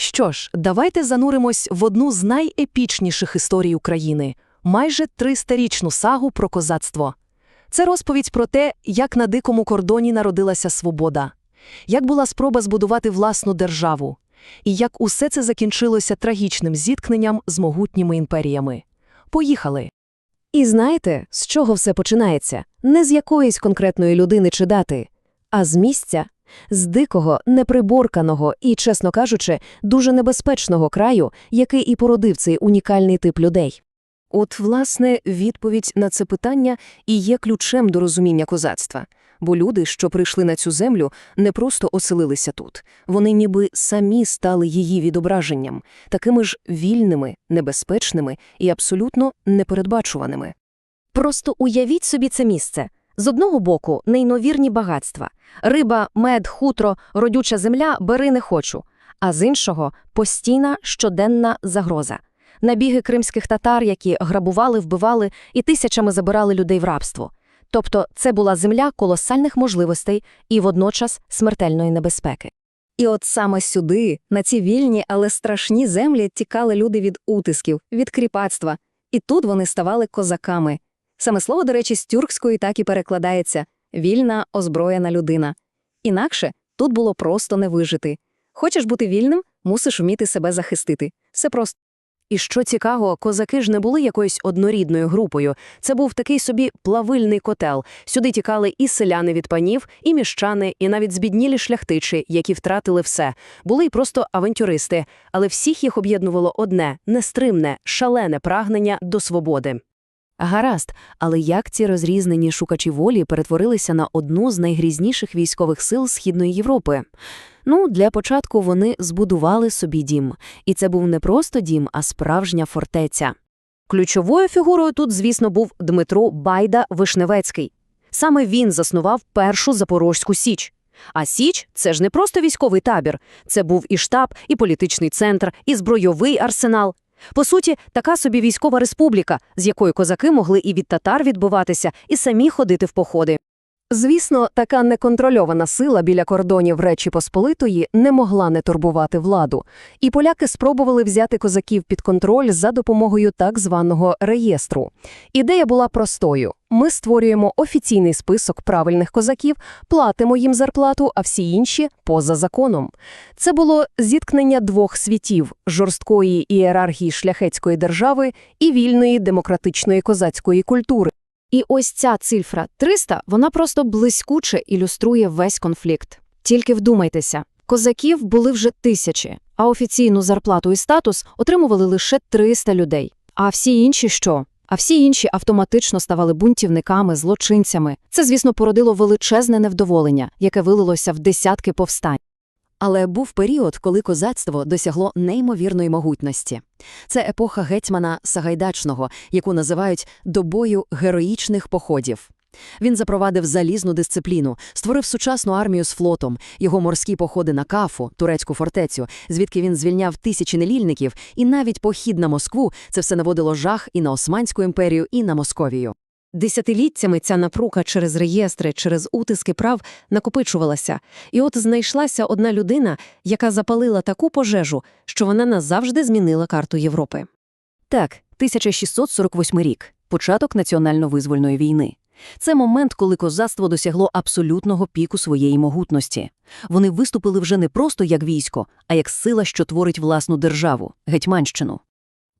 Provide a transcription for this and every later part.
Що ж, давайте зануримось в одну з найепічніших історій України майже 300-річну сагу про козацтво. Це розповідь про те, як на дикому кордоні народилася свобода, як була спроба збудувати власну державу, і як усе це закінчилося трагічним зіткненням з могутніми імперіями. Поїхали! І знаєте, з чого все починається? Не з якоїсь конкретної людини чи дати, а з місця, з дикого, неприборканого і, чесно кажучи, дуже небезпечного краю, який і породив цей унікальний тип людей. От, власне, відповідь на це питання і є ключем до розуміння козацтва. Бо люди, що прийшли на цю землю, не просто оселилися тут. Вони ніби самі стали її відображенням, такими ж вільними, небезпечними і абсолютно непередбачуваними. Просто уявіть собі це місце. З одного боку, неймовірні багатства. Риба, мед, хутро, родюча земля – бери не хочу. А з іншого – постійна щоденна загроза. Набіги кримських татар, які грабували, вбивали і тисячами забирали людей в рабство. Тобто це була земля колосальних можливостей і водночас смертельної небезпеки. І от саме сюди, на ці вільні, але страшні землі, тікали люди від утисків, від кріпацтва. І тут вони ставали козаками. Саме слово, до речі, з тюркської так і перекладається вільна, озброєна людина. Інакше тут було просто не вижити. Хочеш бути вільним, мусиш вміти себе захистити. Все просто. І що цікаво, козаки ж не були якоюсь однорідною групою. Це був такий собі плавильний котел. Сюди тікали і селяни від панів, і міщани, і навіть збіднілі шляхтичі, які втратили все. Були й просто авантюристи, але всіх їх об'єднувало одне нестримне, шалене прагнення до свободи. Гаразд, але як ці розрізнені шукачі волі перетворилися на одну з найгрізніших військових сил Східної Європи? Ну, для початку вони збудували собі дім. І це був не просто дім, а справжня фортеця. Ключовою фігурою тут, звісно, був Дмитро Байда Вишневецький. Саме він заснував першу Запорозьку Січ. А Січ це ж не просто військовий табір, це був і штаб, і політичний центр, і збройовий арсенал. По суті, така собі військова республіка, з якої козаки могли і від татар відбуватися, і самі ходити в походи. Звісно, така неконтрольована сила біля кордонів Речі Посполитої не могла не турбувати владу, і поляки спробували взяти козаків під контроль за допомогою так званого реєстру. Ідея була простою: ми створюємо офіційний список правильних козаків, платимо їм зарплату, а всі інші поза законом. Це було зіткнення двох світів жорсткої ієрархії шляхетської держави і вільної демократичної козацької культури. І ось ця цифра 300, вона просто блискуче ілюструє весь конфлікт. Тільки вдумайтеся, козаків були вже тисячі, а офіційну зарплату і статус отримували лише 300 людей. А всі інші що? А всі інші автоматично ставали бунтівниками, злочинцями. Це, звісно, породило величезне невдоволення, яке вилилося в десятки повстань. Але був період, коли козацтво досягло неймовірної могутності. Це епоха гетьмана Сагайдачного, яку називають добою героїчних походів. Він запровадив залізну дисципліну, створив сучасну армію з флотом, його морські походи на Кафу, турецьку фортецю, звідки він звільняв тисячі нелільників, і навіть похід на Москву це все наводило жах і на Османську імперію, і на Московію. Десятиліттями ця напруга через реєстри, через утиски прав накопичувалася. І от знайшлася одна людина, яка запалила таку пожежу, що вона назавжди змінила карту Європи. Так, 1648 рік початок національно-визвольної війни. Це момент, коли козацтво досягло абсолютного піку своєї могутності. Вони виступили вже не просто як військо, а як сила, що творить власну державу Гетьманщину.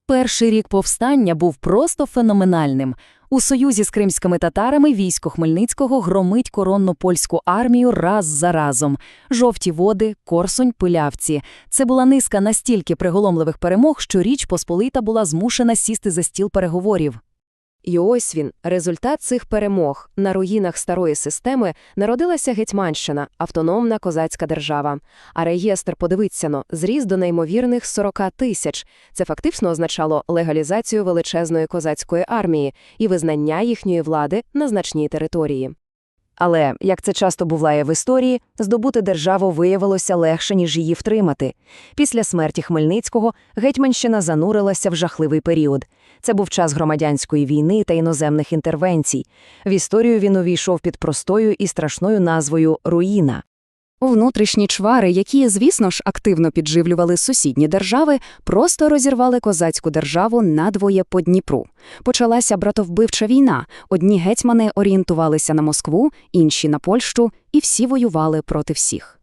Перший рік повстання був просто феноменальним. У союзі з кримськими татарами військо Хмельницького громить коронно польську армію раз за разом. Жовті води, Корсунь, Пилявці. Це була низка настільки приголомливих перемог, що Річ Посполита була змушена сісти за стіл переговорів. І ось він, результат цих перемог. На руїнах старої системи народилася Гетьманщина, автономна козацька держава. А реєстр, подивиться но, зріс до неймовірних 40 тисяч. Це фактично означало легалізацію величезної козацької армії і визнання їхньої влади на значній території. Але, як це часто буває в історії, здобути державу виявилося легше, ніж її втримати. Після смерті Хмельницького Гетьманщина занурилася в жахливий період. Це був час громадянської війни та іноземних інтервенцій. В історію він увійшов під простою і страшною назвою Руїна. Внутрішні чвари, які, звісно ж, активно підживлювали сусідні держави, просто розірвали козацьку державу надвоє по Дніпру. Почалася братовбивча війна. Одні гетьмани орієнтувалися на Москву, інші – на Польщу, і всі воювали проти всіх.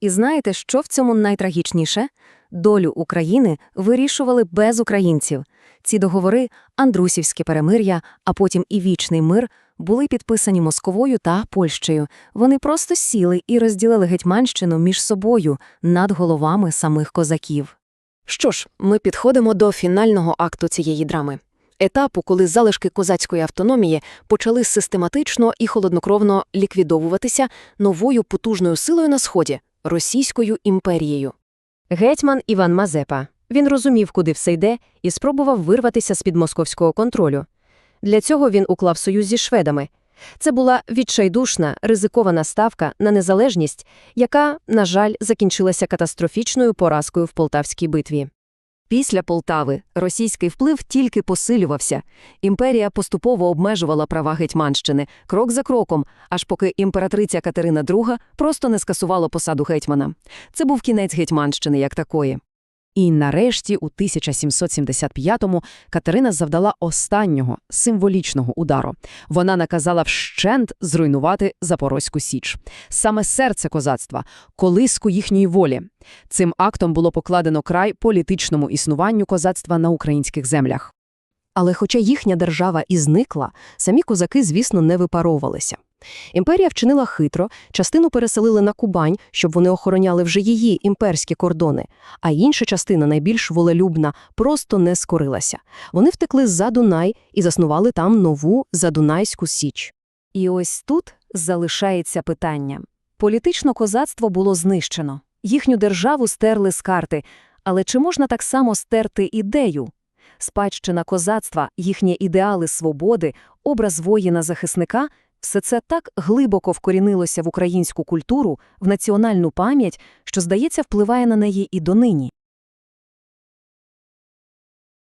І знаєте, що в цьому найтрагічніше? Долю України вирішували без українців. Ці договори, Андрусівське перемир'я, а потім і Вічний мир, були підписані Московою та Польщею. Вони просто сіли і розділили Гетьманщину між собою над головами самих козаків. Що ж, ми підходимо до фінального акту цієї драми. Етапу, коли залишки козацької автономії почали систематично і холоднокровно ліквідовуватися новою потужною силою на Сході – Російською імперією. Гетьман Іван Мазепа. Він розумів, куди все йде, і спробував вирватися з-під московського контролю. Для цього він уклав союз зі шведами. Це була відчайдушна, ризикована ставка на незалежність, яка, на жаль, закінчилася катастрофічною поразкою в Полтавській битві. Після Полтави російський вплив тільки посилювався. Імперія поступово обмежувала права Гетьманщини крок за кроком, аж поки імператриця Катерина II просто не скасувала посаду гетьмана. Це був кінець Гетьманщини як такої. І нарешті, у 1775-му, Катерина завдала останнього символічного удару. Вона наказала вщент зруйнувати Запорозьку Січ. Саме серце козацтва, колиску їхньої волі. Цим актом було покладено край політичному існуванню козацтва на українських землях. Але хоча їхня держава і зникла, самі козаки, звісно, не випаровувалися. Імперія вчинила хитро, частину переселили на Кубань, щоб вони охороняли вже її імперські кордони, а інша частина, найбільш волелюбна, просто не скорилася. Вони втекли за Дунай і заснували там нову Задунайську Січ. І ось тут залишається питання. Політично козацтво було знищено. Їхню державу стерли з карти. Але чи можна так само стерти ідею? Спадщина козацтва, їхні ідеали свободи, образ воїна-захисника – все це так глибоко вкорінилося в українську культуру, в національну пам'ять, що, здається, впливає на неї і донині.